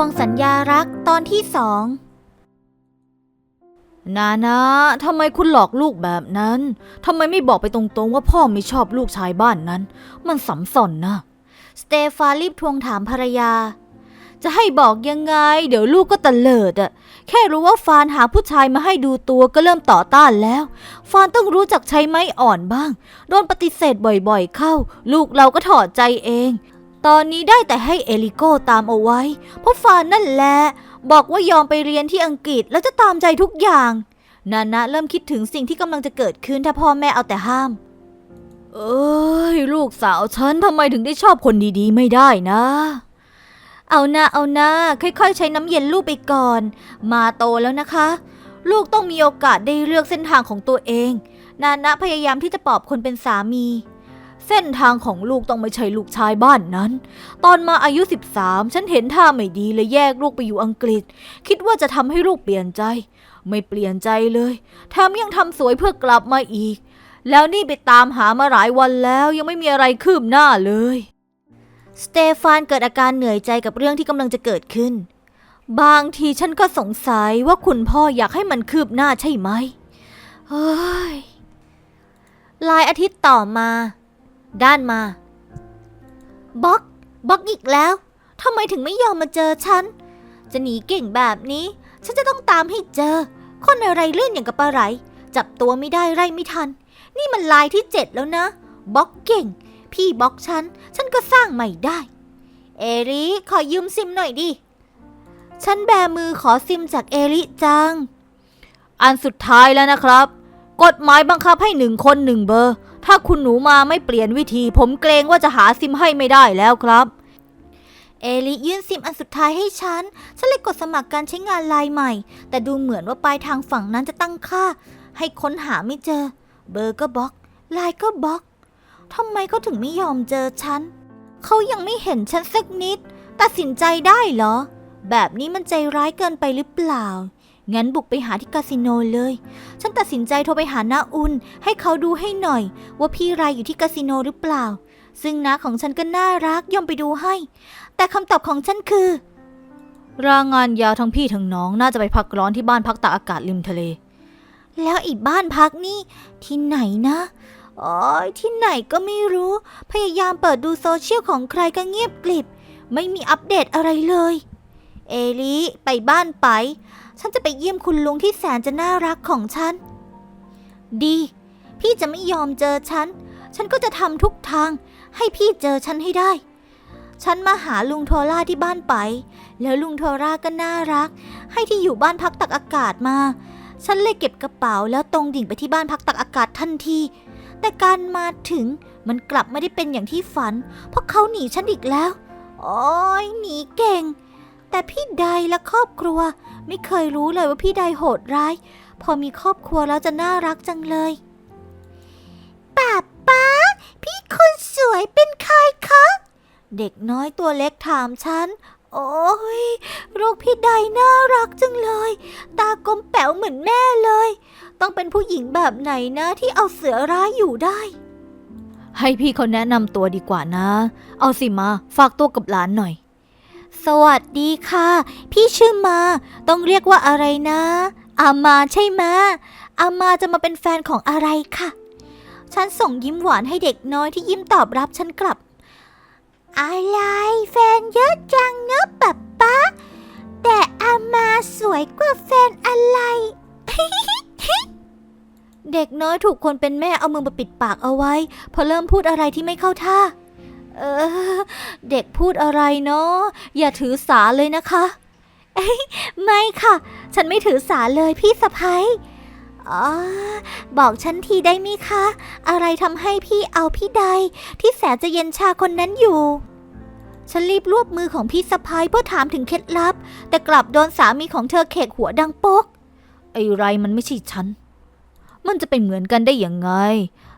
ทวงสัญญารักตอนที่สอง นานะทำไมคุณหลอกลูกแบบนั้น ทำไมไม่บอกไปตรงๆว่าพ่อไม่ชอบลูกชายบ้านนั้น มันสัมสอนนะ สเตฟานรีบทวงถามภรรยา จะให้บอกยังไง เดี๋ยวลูกก็ตะเลิดอะแค่รู้ว่าฟานหาผู้ชายมาให้ดูตัวก็เริ่มต่อต้านแล้ว ฟานต้องรู้จักใช้ไม้อ่อนบ้าง โดนปฏิเสธบ่อยๆเข้า ลูกเราก็ถอดใจเอง ตอนนี้ได้แต่ให้เอลิโก้ตามเอาไว้ เพราะฟานนั่นแหละบอกว่ายอมไปเรียนที่อังกฤษแล้วจะตามใจทุกอย่าง นานะเริ่มคิดถึงสิ่งที่กำลังจะเกิดขึ้นถ้าพ่อแม่เอาแต่ห้าม เอ้ย ลูกสาวฉันทำไมถึงได้ชอบคนดีๆ ไม่ได้นะ เอาหน้าเอาหน้าค่อยๆ ใช้น้ำเย็นลูกไปก่อน มาโตแล้วนะคะ ลูกต้องมีโอกาสได้เลือกเส้นทางของตัวเอง นานะพยายามที่จะปลอบคนเป็นสามี เส้นทางของลูกต้องไม่ใช่ลูกชายบ้านนั้น ตอนมาอายุ 13 ฉันเห็นท่าไม่ดีเลยแยกลูกไปอยู่อังกฤษ คิดว่าจะทำให้ลูกเปลี่ยนใจ ไม่เปลี่ยนใจเลยแถมยังทำสวยเพื่อกลับมาอีก แล้วนี่ไปตามหามาหลายวันแล้วยังไม่มีอะไรคืบหน้าเลย สเตฟานเกิดอาการเหนื่อยใจกับเรื่องที่กำลังจะเกิดขึ้น บางทีฉันก็สงสัยว่าคุณพ่ออยากให้มันคืบหน้าใช่ไหมเฮ้ยหลายอาทิตย์ต่อมา ด้านมาบ็อกบ็อกอีกแล้วทำไมถึงไม่ยอมมาเจอฉัน จะหนีเก่งแบบนี้ ฉันจะต้องตามให้เจอ คนอะไรเลื่อนอย่างกับปลาไหล จับตัวไม่ได้ไล่ไม่ทัน นี่มันลายที่เจ็ดแล้วนะบ็อกเก่ง พี่บ็อกฉัน ฉันก็สร้างใหม่ได้ เอริขอยืมซิมหน่อยดิ ฉันแบมือขอซิมจากเอริจัง อันสุดท้ายแล้วนะครับ กฎหมายบังคับให้หนึ่งคนหนึ่งเบอร์ถ้าคุณหนูมาไม่เปลี่ยนวิธี ผมเกรงว่าจะหาซิมให้ไม่ได้แล้วครับ เอลิยื่นซิมอันสุดท้ายให้ฉัน ฉันเลยกดสมัครการใช้งานไลน์ใหม่ แต่ดูเหมือนว่าปลายทางฝั่งนั้นจะตั้งค่า ให้ค้นหาไม่เจอ เบอร์ก็บล็อกไลน์ก็บล็อกทำไมเขาถึงไม่ยอมเจอฉัน เขายังไม่เห็นฉันสักนิด ตัดสินใจได้เหรอ แบบนี้มันใจร้ายเกินไปหรือเปล่า งั้นบุกไปหาที่คาสิโนเลย ฉันตัดสินใจโทรไปหาน้าอุนให้เขาดูให้หน่อย ว่าพี่รายอยู่ที่คาสิโนหรือเปล่า ซึ่งน้าของฉันก็น่ารักยอมไปดูให้ แต่คำตอบของฉันคือรางงานยาวทั้งพี่ทั้งน้องน่าจะไปพักร้อนที่บ้านพักตากอากาศริมทะเล แล้วอีกบ้านพักนี่ที่ไหนนะโอ้ยที่ไหนก็ไม่รู้ พยายามเปิดดูโซเชียลของใครก็เงียบกลิบ ไม่มีอัปเดตอะไรเลย เอลิไปบ้านไป ฉันจะไปเยี่ยมคุณลุงที่แสนจะน่ารักของฉัน ดี พี่จะไม่ยอมเจอฉัน ฉันก็จะทำทุกทางให้พี่เจอฉันให้ได้ ฉันมาหาลุงโทล่าที่บ้านไป แล้วลุงโทล่าก็น่ารัก ให้ที่อยู่บ้านพักตักอากาศมา ฉันเลยเก็บกระเป๋าแล้วตรงดิ่งไปที่บ้านพักตักอากาศทันที แต่การมาถึงมันกลับไม่ได้เป็นอย่างที่ฝัน เพราะเขาหนีฉันอีกแล้ว โอ้ยหนีเก่ง แต่พี่ใดและครอบครัว ไม่เคยรู้เลยว่าพี่ใดโหดร้าย พอมีครอบครัวแล้วจะน่ารักจังเลยป้าป้า พี่คนสวยเป็นใครคะ เด็กน้อยตัวเล็กถามฉัน โอ้ยลูกพี่ใดน่ารักจังเลย ตากลมแป๋วเหมือนแม่เลย ต้องเป็นผู้หญิงแบบไหนนะที่เอาเสือร้ายอยู่ได้ให้พี่เขาแนะนำตัวดีกว่านะ เอาสิมา ฝากตัวกับหลานหน่อย สวัสดีค่ะ พี่ชื่อมา ต้องเรียกว่าอะไรนะ อามาใช่ไหมอามาจะมาเป็นแฟนของอะไรค่ะ ฉันส่งยิ้มหวานให้เด็กน้อยที่ยิ้มตอบรับฉันกลับ อะไรแฟนเยอะจังเนอะป๊าป๊าแต่อามาสวยกว่าแฟนอะไร เด็กน้อยถูกคนเป็นแม่เอามือมาปิดปากเอาไว้ พอเริ่มพูดอะไรที่ไม่เข้าท่า เออ เด็กพูดอะไรเนาะอย่าถือสาเลยนะคะเอ้ยไม่ค่ะ ฉันไม่ถือสาเลยพี่สะพ้ายอ๋อ บอกฉันทีได้ไหมคะ อะไรทำให้พี่เอาพี่ใด ที่แสนจะเย็นชาคนนั้นอยู่ฉันรีบรวบมือของพี่สะพ้ายเพื่อถามถึงเคล็ดลับ แต่กลับโดนสามีของเธอเขกหัวดังโป๊กไอ้ไรมันไม่ใช่ฉัน มันจะเป็นเหมือนกันได้ยังไง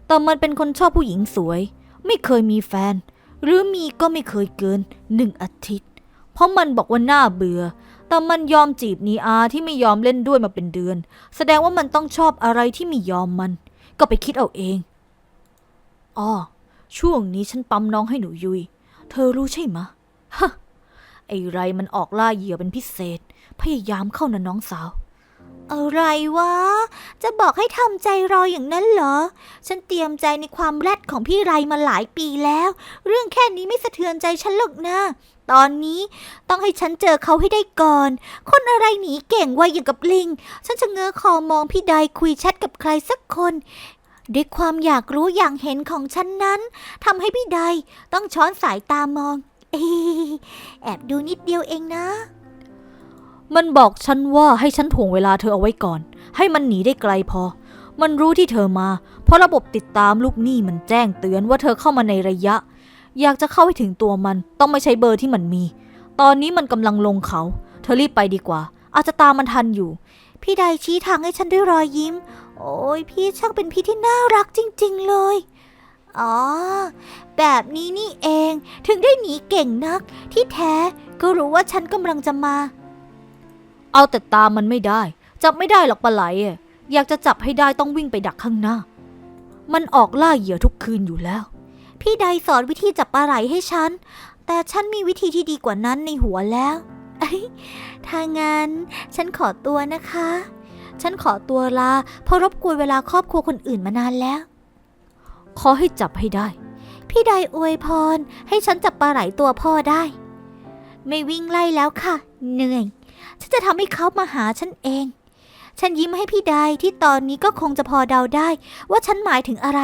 แต่มันเป็นคนชอบผู้หญิงสวย ไม่เคยมีแฟน หรือมีก็ไม่เคยเกินหนึ่งอาทิตย์ เพราะมันบอกว่าน่าเบื่อ แต่มันยอมจีบนีอาที่ไม่ยอมเล่นด้วยมาเป็นเดือน แสดงว่ามันต้องชอบอะไรที่ไม่ยอมมัน ก็ไปคิดเอาเองอ๋อช่วงนี้ฉันปั๊มน้องให้หนูยุย เธอรู้ใช่ไหมฮะ ไอ้ไรมันออกล่าเหยื่อเป็นพิเศษ พยายามเข้านะน้องสาว อะไรวะ จะบอกให้ทำใจรออย่างนั้นเหรอ ฉันเตรียมใจในความแรดของพี่ไรมาหลายปีแล้ว เรื่องแค่นี้ไม่สะเทือนใจฉันหรอกนะตอนนี้ต้องให้ฉันเจอเขาให้ได้ก่อน คนอะไรหนีเก่งไวอย่างกับลิง ฉันจะเงื้อคอมองพี่ใดคุยแชทกับใครสักคนด้วยความอยากรู้อย่างเห็นของฉันนั้นทำให้พี่ใดต้องช้อนสายตามอง เอแอบดูนิดเดียวเองนะ มันบอกฉันว่าให้ฉันถ่วงเวลาเธอเอาไว้ก่อน ให้มันหนีได้ไกลพอ มันรู้ที่เธอมา เพราะระบบติดตามลูกหนี้มันแจ้งเตือนว่าเธอเข้ามาในระยะ อยากจะเข้าให้ถึงตัวมัน ต้องไม่ใช้เบอร์ที่มันมี ตอนนี้มันกำลังลงเขา เธอรีบไปดีกว่า อาจจะตามมันทันอยู่ พี่ใดชี้ทางให้ฉันด้วยรอยยิ้ม โอ้ยพี่ช่างเป็นพี่ที่น่ารักจริง ๆ เลย อ๋อ แบบนี้นี่เอง ถึงได้หนีเก่งนัก ที่แท้ก็รู้ว่าฉันกำลังจะมา เอาแต่ตามมันไม่ได้ จับไม่ได้หรอกปลาไหลอะอยากจะจับให้ได้ต้องวิ่งไปดักข้างหน้า มันออกล่าเหยื่อทุกคืนอยู่แล้ว พี่ใดสอนวิธีจับปลาไหลให้ฉัน แต่ฉันมีวิธีที่ดีกว่านั้นในหัวแล้วถ้างั้นฉันขอตัวนะคะ ฉันขอตัวลาเพราะรบกวนเวลาครอบครัวคนอื่นมานานแล้ว ขอให้จับให้ได้ พี่ใดอวยพร ให้ฉันจับปลาไหลตัวพ่อได้ ไม่วิ่งไล่แล้วค่ะ เหนื่อย ฉันจะทำให้เขามาหาฉันเอง ฉันยิ้มให้พี่ใดที่ตอนนี้ก็คงจะพอเดาได้ ว่าฉันหมายถึงอะไร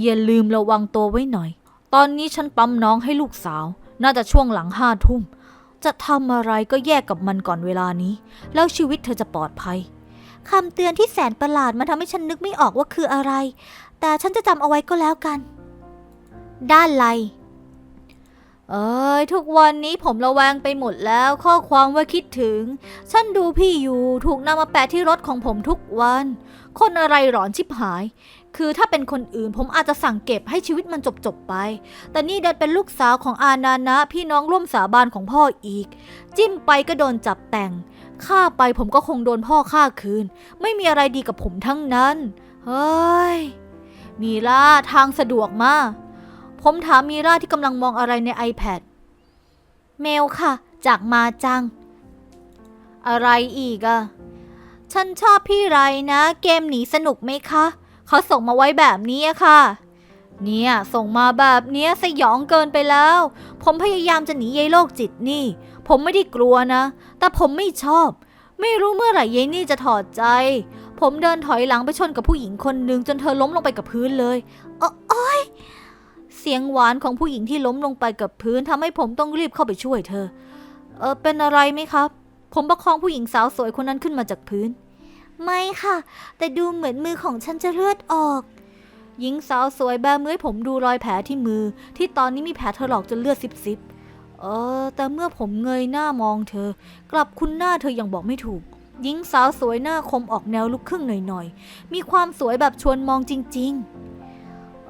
อย่าลืมระวังตัวไว้หน่อย ตอนนี้ฉันปั๊มน้องให้ลูกสาว น่าจะช่วงหลังห้าทุ่ม จะทำอะไรก็แยกกับมันก่อนเวลานี้ แล้วชีวิตเธอจะปลอดภัยคำเตือนที่แสนประหลาดมันทำให้ฉันนึกไม่ออกว่าคืออะไร แต่ฉันจะจำเอาไว้ก็แล้วกัน ด้านไล เอ้ยทุกวันนี้ผมระแวงไปหมดแล้วข้อความว่าคิดถึง ฉันดูพี่อยู่ถูกนำมาแปะที่รถของผมทุกวัน คนอะไรหลอนชิบหาย คือถ้าเป็นคนอื่นผมอาจจะสั่งเก็บให้ชีวิตมันจบๆไป แต่นี่ดันเป็นลูกสาวของอานานะ พี่น้องร่วมสาบานของพ่ออีก จิ้มไปก็โดนจับแต่งฆ่าไปผมก็คงโดนพ่อฆ่าคืน ไม่มีอะไรดีกับผมทั้งนั้น เฮ้ย มีล่าทางสะดวกมาก ผมถามมีราที่กำลังมองอะไรใน iPad เมลค่ะ จากมาจัง อะไรอีกอะฉันชอบพี่ไรนะ เกมหนีสนุกไหมคะ เขาส่งมาไว้แบบนี้อะค่ะ เนี่ย ส่งมาแบบเนี้ยสยองเกินไปแล้ว ผมพยายามจะหนียายโรคจิตนี่ ผมไม่ได้กลัวนะ แต่ผมไม่ชอบ ไม่รู้เมื่อไหร่ยายนี่จะถอดใจ ผมเดินถอยหลังไปชนกับผู้หญิงคนหนึ่งจนเธอล้มลงไปกับพื้นเลย โอ้อย เสียงหวานของผู้หญิงที่ล้มลงไปกับพื้นทำให้ผมต้องรีบเข้าไปช่วยเธอ เออเป็นอะไรไหมครับ ผมประคองผู้หญิงสาวสวยคนนั้นขึ้นมาจากพื้น ไม่ค่ะ แต่ดูเหมือนมือของฉันจะเลือดออก หญิงสาวสวยแบมือให้ผมดูรอยแผลที่มือ ที่ตอนนี้มีแผลถลอกจนเลือดซิบๆ เออ แต่เมื่อผมเงยหน้ามองเธอ กลับคุณหน้าเธออย่างบอกไม่ถูกหญิงสาวสวยหน้าคมออกแนวลูกครึ่งหน่อยๆ มีความสวยแบบชวนมองจริง ๆ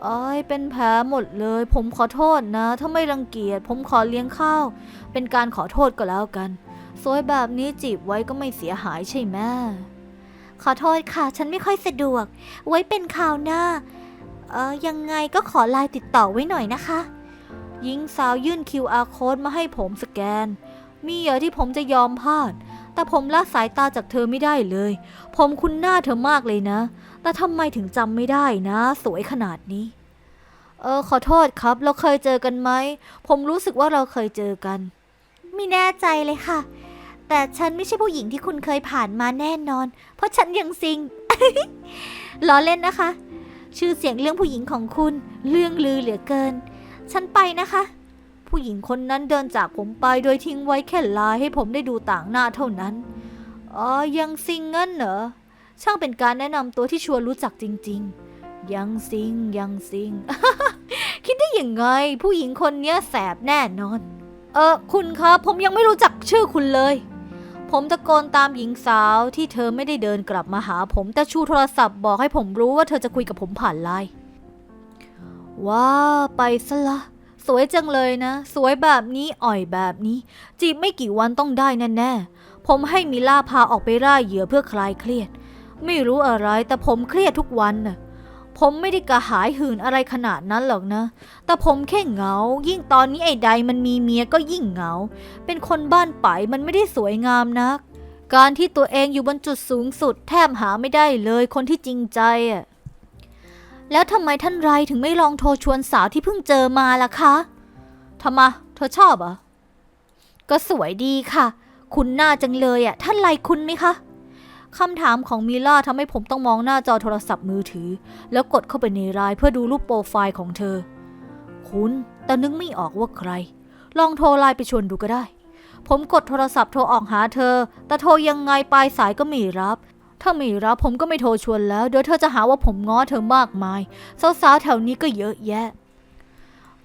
อ้ยเป็นแผลหมดเลย ผมขอโทษนะ ถ้าไม่รังเกียจ ผมขอเลี้ยงข้าว เป็นการขอโทษก็แล้วกัน สวยแบบนี้จีบไว้ก็ไม่เสียหายใช่ไหมขอโทษค่ะ ฉันไม่ค่อยสะดวก ไว้เป็นคราวหน้า เออยังไงก็ขอไลน์ติดต่อไว้หน่อยนะคะ หญิงสาวยื่น QR code มาให้ผมสแกน มีเหรอที่ผมจะยอมพลาด แต่ผมละสายตาจากเธอไม่ได้เลย ผมคุ้นหน้าเธอมากเลยนะ แต่ทำไมถึงจำไม่ได้นะ สวยขนาดนี้ เออขอโทษครับ เราเคยเจอกันไหม ผมรู้สึกว่าเราเคยเจอกัน ไม่แน่ใจเลยค่ะ แต่ฉันไม่ใช่ผู้หญิงที่คุณเคยผ่านมาแน่นอน เพราะฉันยังซิง ล้อเล่นนะคะ ชื่อเสียงเรื่องผู้หญิงของคุณ เรื่องลือเหลือเกิน ฉันไปนะคะ ผู้หญิงคนนั้นเดินจากผมไปโดยทิ้งไว้แค่ลายให้ผมได้ดูต่างหน้าเท่านั้น อ๋อ ยังซิงเงินเหรอ ช่างเป็นการแนะนำตัวที่ชวนรู้จักจริง ๆ ยังซิงยังซิง คิดได้ยังไง ผู้หญิงคนนี้แสบแน่นอน เออคุณครับผมยังไม่รู้จักชื่อคุณเลย ผมตะโกนตามหญิงสาวที่เธอไม่ได้เดินกลับมาหาผมแต่ชูโทรศัพท์บอกให้ผมรู้ว่าเธอจะคุยกับผมผ่านไลน์ว้าไปซะละ สวยจังเลยนะ สวยแบบนี้อ่อยแบบนี้ จีบไม่กี่วันต้องได้แน่ๆผมให้มิล่าพาออกไปร่าเหยื่อเพื่อคลายเครียด ไม่รู้อะไรแต่ผมเครียดทุกวันน่ะผมไม่ได้กระหายหื่นอะไรขนาดนั้นหรอกนะ แต่ผมแค่เหงา ยิ่งตอนนี้ไอ้ใดมันมีเมียก็ยิ่งเหงา เป็นคนบ้านไปมันไม่ได้สวยงามนัก การที่ตัวเองอยู่บนจุดสูงสุดแทบหาไม่ได้เลยคนที่จริงใจอะ แล้วทำไมท่านไรถึงไม่ลองโทรชวนสาวที่เพิ่งเจอมาล่ะคะทำไมเธอชอบเหรอะก็สวยดีค่ะ คุณหน้าจังเลยอะ ท่านไรคุณไหมคะคำถามของมิล่าทำให้ผมต้องมองหน้าจอโทรศัพท์มือถือ แล้วกดเข้าไปในไลน์เพื่อดูรูปโปรไฟล์ของเธอ คุณแต่นึกไม่ออกว่าใคร ลองโทรไลน์ไปชวนดูก็ได้ ผมกดโทรศัพท์โทรออกหาเธอ แต่โทรยังไงปลายสายก็ไม่รับ ถ้าไม่รับผมก็ไม่โทรชวนแล้ว เดี๋ยวเธอจะหาว่าผมง้อเธอมากมาย สาวๆแถวนี้ก็เยอะแยะ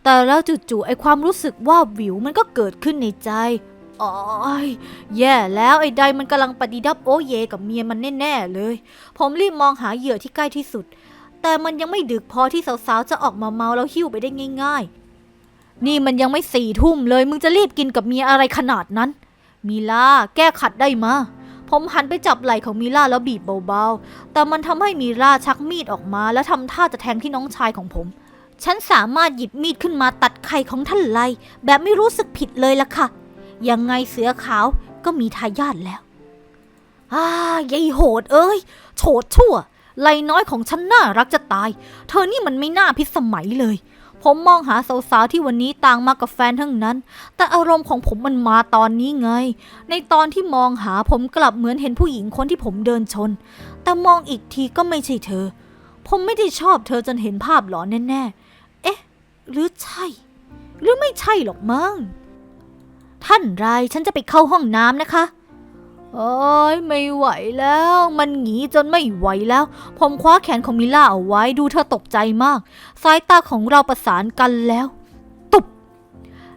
แต่แล้วจู่ๆไอความรู้สึกว่าวิวมันก็เกิดขึ้นในใจอ๋อยแย่แล้วไอ้ใดมันกำลังปฏิดับโอเยกับเมียมันแน่ๆเลย ผมรีบมองหาเหยื่อที่ใกล้ที่สุด แต่มันยังไม่ดึกพอที่สาวๆจะออกมาเมาแล้วหิ้วไปได้ง่ายๆ นี่มันยังไม่สี่ทุ่มเลย มึงจะรีบกินกับเมียอะไรขนาดนั้น มีลาแก้ขัดได้มา ผมหันไปจับไหล่ของมีล่าแล้วบีบเบาๆ แต่มันทำให้มีล่าชักมีดออกมา แล้วทำท่าจะแทงที่น้องชายของผม ฉันสามารถหยิบมีดขึ้นมาตัดไข่ของท่านไลแบบไม่รู้สึกผิดเลยล่ะค่ะ ยังไงเสือขาวก็มีทายาทแล้วอ่ายายโหดเอ้ย โฉดชั่ว ไลน้อยของฉันน่ารักจะตาย เธอนี่มันไม่น่าพิสมัยเลย ผมมองหาสาวๆที่วันนี้ต่างมากับแฟนทั้งนั้น แต่อารมณ์ของผมมันมาตอนนี้ไง ในตอนที่มองหาผมกลับเหมือนเห็นผู้หญิงคนที่ผมเดินชน แต่มองอีกทีก็ไม่ใช่เธอ ผมไม่ได้ชอบเธอจนเห็นภาพหลอนแน่ๆ เอ๊ะ หรือใช่ หรือไม่ใช่หรอกมั้ง ท่านไรฉันจะไปเข้าห้องน้ำนะคะ โอ้ยไม่ไหวแล้ว มันหงีจนไม่ไหวแล้ว ผมคว้าแขนของมิล่าเอาไว้ดูเธอตกใจมาก สายตาของเราประสานกันแล้ว ตุบ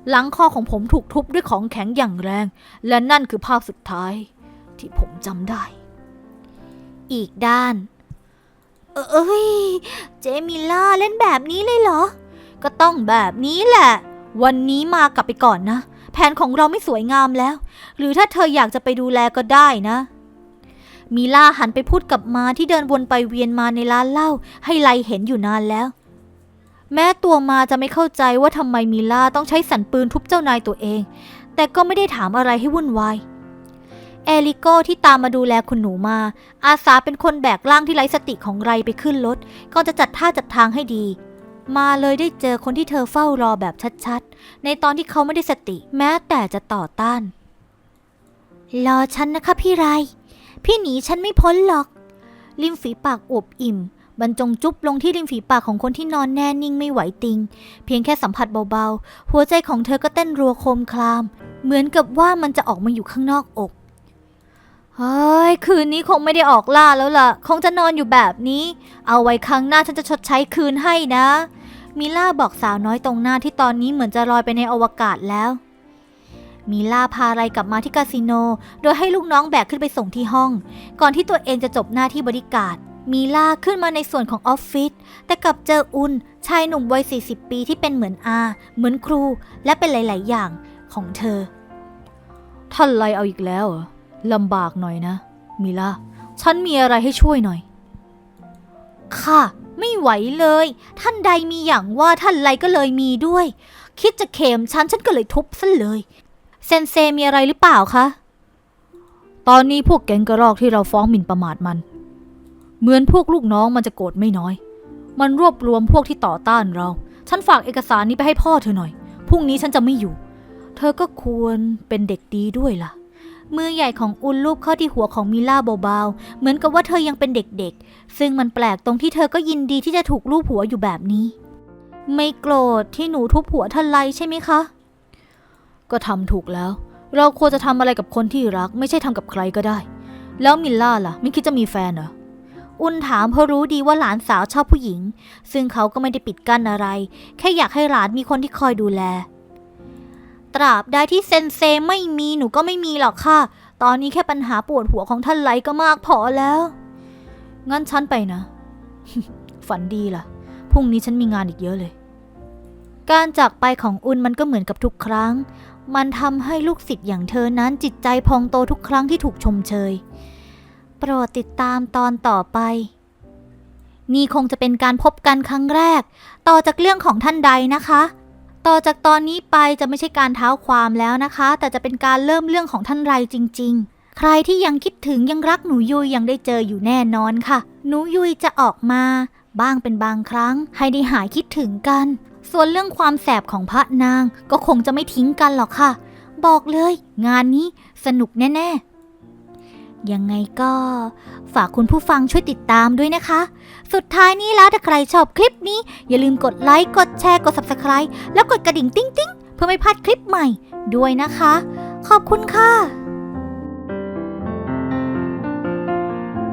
หลังคอของผมถูกทุบด้วยของแข็งอย่างแรง และนั่นคือภาพสุดท้าย ที่ผมจำได้ อีกด้าน เอ้ย เจมิล่าเล่นแบบนี้เลยเหรอ ก็ต้องแบบนี้แหละ วันนี้มากลับไปก่อนนะ แผนของเราไม่สวยงามแล้ว หรือถ้าเธออยากจะไปดูแลก็ได้นะ มีล่าหันไปพูดกับมาที่เดินวนไปเวียนมาในร้านเหล้าให้ไลเห็นอยู่นานแล้ว แม้ตัวมาจะไม่เข้าใจว่าทำไมมีล่าต้องใช้สันปืนทุบเจ้านายตัวเอง แต่ก็ไม่ได้ถามอะไรให้วุ่นวายเอลิโก้ที่ตามมาดูแลคุณหนูมา อาสาเป็นคนแบกร่างที่ไร้สติของไรไปขึ้นรถก่อนจะจัดท่าจัดทางให้ดี มาเลยได้เจอคนที่เธอเฝ้ารอแบบชัดๆ ในตอนที่เขาไม่ได้สติ แม้แต่จะต่อต้าน รอฉันนะคะพี่ไร พี่หนีฉันไม่พ้นหรอก ริมฝีปากอวบอิ่ม บรรจงจุ๊บลงที่ริมฝีปากของคนที่นอนแน่นิ่งไม่ไหวติง เพียงแค่สัมผัสเบาๆ หัวใจของเธอก็เต้นรัวโคมคลาม เหมือนกับว่ามันจะออกมาอยู่ข้างนอกอก เฮ้ยคืนนี้คงไม่ได้ออกล่าแล้วล่ะ คงจะนอนอยู่แบบนี้ เอาไว้ครั้งหน้าฉันจะชดใช้คืนให้นะ มิล่าบอกสาวน้อยตรงหน้าที่ตอนนี้เหมือนจะลอยไปในอวกาศแล้ว มิล่าพาไรกลับมาที่คาสิโน โดยให้ลูกน้องแบกขึ้นไปส่งที่ห้อง ก่อนที่ตัวเองจะจบหน้าที่บริการมิล่าขึ้นมาในส่วนของออฟฟิศแต่กลับเจออุนชายหนุ่มวัย 40 ปีที่เป็นเหมือนอา เหมือนครู และเป็นหลาย ๆ อย่างของเธอท่านไรเอาอีกแล้วเหรอ ลำบากหน่อยนะ มิล่า ฉันมีอะไรให้ช่วยหน่อย ค่ะ ไม่ไหวเลย ท่านใดมีอย่างว่าท่านไรก็เลยมีด้วย คิดจะเข็มฉันฉันก็เลยทุบซะเลย เซนเซมีอะไรหรือเปล่าคะ ตอนนี้พวกแก๊งกระรอกที่เราฟ้องหมิ่นประมาทมัน เหมือนพวกลูกน้องมันจะโกรธไม่น้อย มันรวบรวมพวกที่ต่อต้านเรา ฉันฝากเอกสารนี้ไปให้พ่อเธอหน่อย พรุ่งนี้ฉันจะไม่อยู่ เธอก็ควรเป็นเด็กดีด้วยล่ะ มือใหญ่ของอุนลูบเข้าที่หัวของมิล่าเบาๆ เหมือนกับว่าเธอยังเป็นเด็กๆ ซึ่งมันแปลกตรงที่เธอก็ยินดีที่จะถูกลูบหัวอยู่แบบนี้ ไม่โกรธที่หนูทุบหัวท่านไลใช่ไหมคะ ก็ทำถูกแล้ว เราควรจะทำอะไรกับคนที่รัก ไม่ใช่ทำกับใครก็ได้ แล้วมิลล่าล่ะ ไม่คิดจะมีแฟนเหรออุนถามเพราะรู้ดีว่าหลานสาวชอบผู้หญิง ซึ่งเขาก็ไม่ได้ปิดกั้นอะไร แค่อยากให้หลานมีคนที่คอยดูแล ตราบใดที่เซนเซไม่มีหนูก็ไม่มีหรอกค่ะ ตอนนี้แค่ปัญหาปวดหัวของท่านไลก็มากพอแล้ว งั้นฉันไปนะ ฝันดีล่ะ พรุ่งนี้ฉันมีงานอีกเยอะเลย การจากไปของอุนมันก็เหมือนกับทุกครั้ง มันทำให้ลูกศิษย์อย่างเธอนั้นจิตใจพองโตทุกครั้งที่ถูกชมเชย โปรดติดตามตอนต่อไปนี่คงจะเป็นการพบกันครั้งแรก ต่อจากเรื่องของท่านใดนะคะ ต่อจากตอนนี้ไปจะไม่ใช่การเท้าความแล้วนะคะ แต่จะเป็นการเริ่มเรื่องของท่านไรจริง ๆ ใครที่ยังคิดถึงยังรักหนูยุยยังได้เจออยู่แน่นอนค่ะ หนูยุยจะออกมา บ้างเป็นบางครั้ง ให้ได้หายคิดถึงกัน ส่วนเรื่องความแสบของพระนางก็คงจะไม่ทิ้งกันหรอกค่ะ บอกเลย งานนี้สนุกแน่ๆยังไงก็ ฝากคุณผู้ฟังช่วยติดตามด้วยนะคะ สุดท้ายนี้แล้วถ้าใครชอบคลิปนี้ อย่าลืมกดไลค์ กดแชร์ กด Subscribe แล้วกดกระดิ่งติ๊งๆ เพื่อไม่พลาดคลิปใหม่ด้วยนะคะ ขอบคุณค่ะ